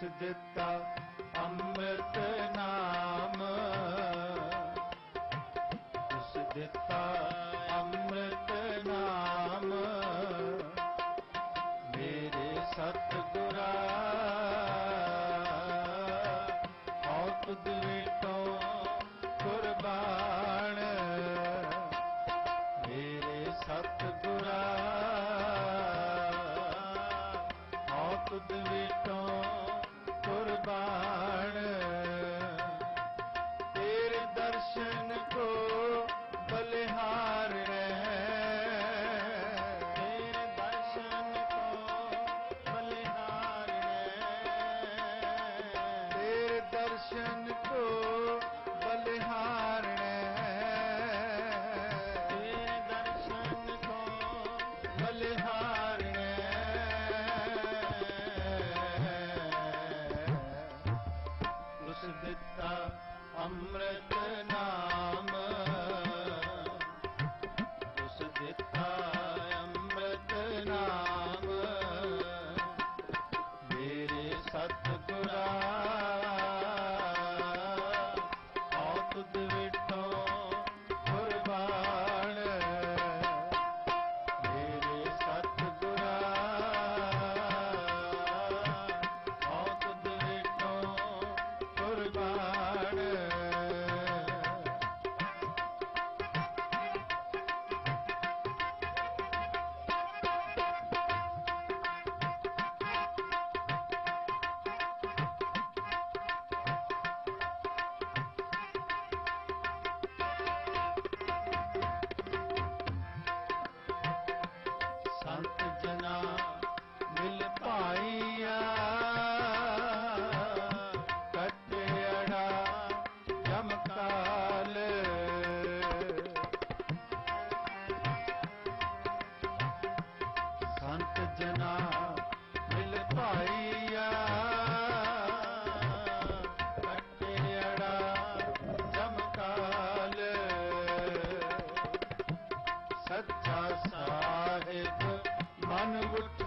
ਬਖਸ਼ ਦਿੱਤਾ ਅੰਮ੍ਰਿਤ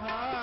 Radha.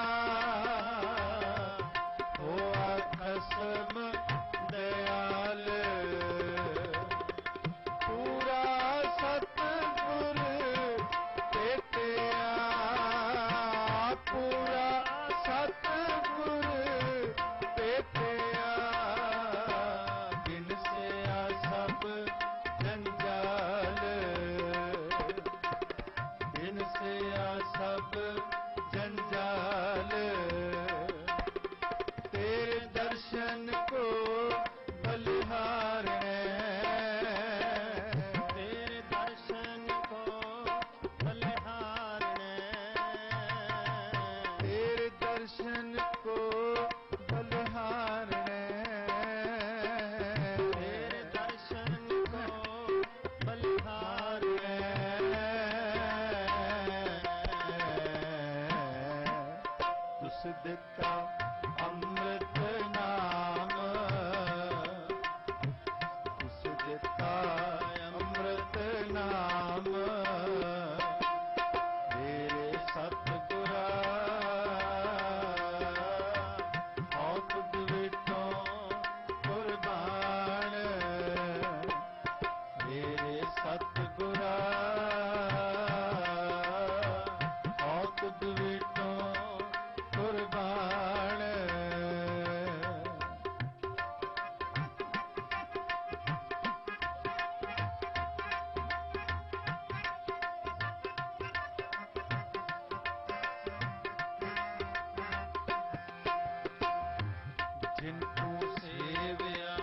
ਜਿਨੂ ਸੇਵਿਆ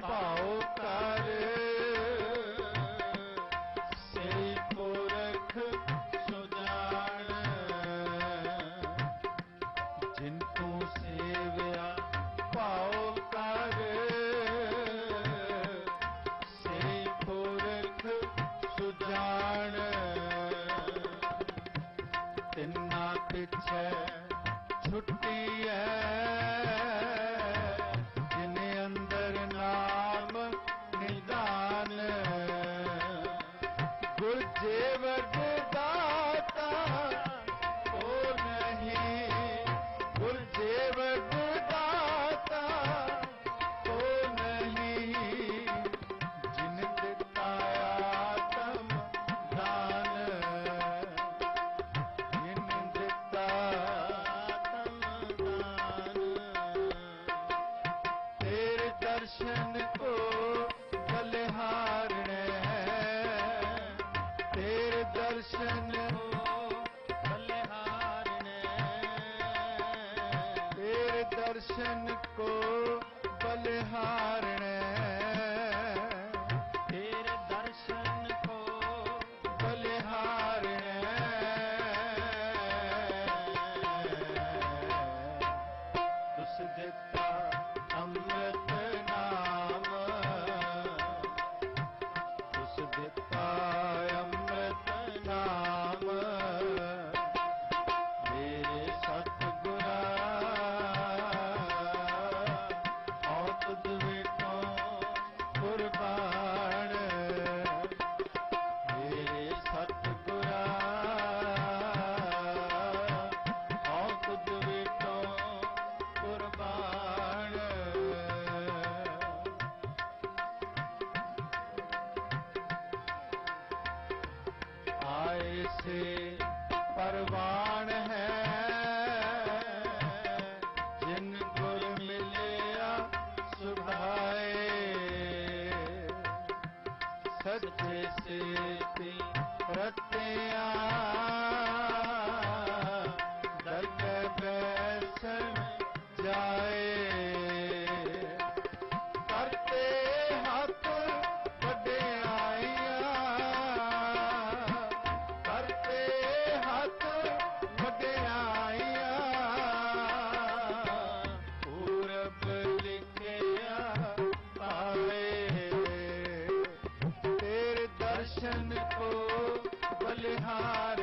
ਭਾਉ ਕਰ। ਸੇ ਪੁਰਖ ਸੁਜਾਨ ਜਿਨੂ ਸੇਵਿਆ ਭਾਉ ਕਰ। ਸੇ ਪੁਰਖ ਸੁਜਾਨ ਤਿੰਨਾ ਪਿਛੇ ਛੁੱਟੀ ਹੈ Satan ਸੇ ਸੇਤੀ ਰਤਿਆ ਕੋ ਬਲਿਹਾਰ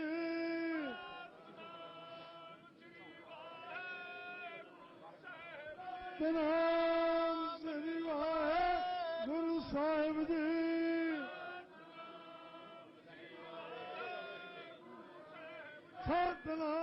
Selam seni ve nur sahibidir. Selam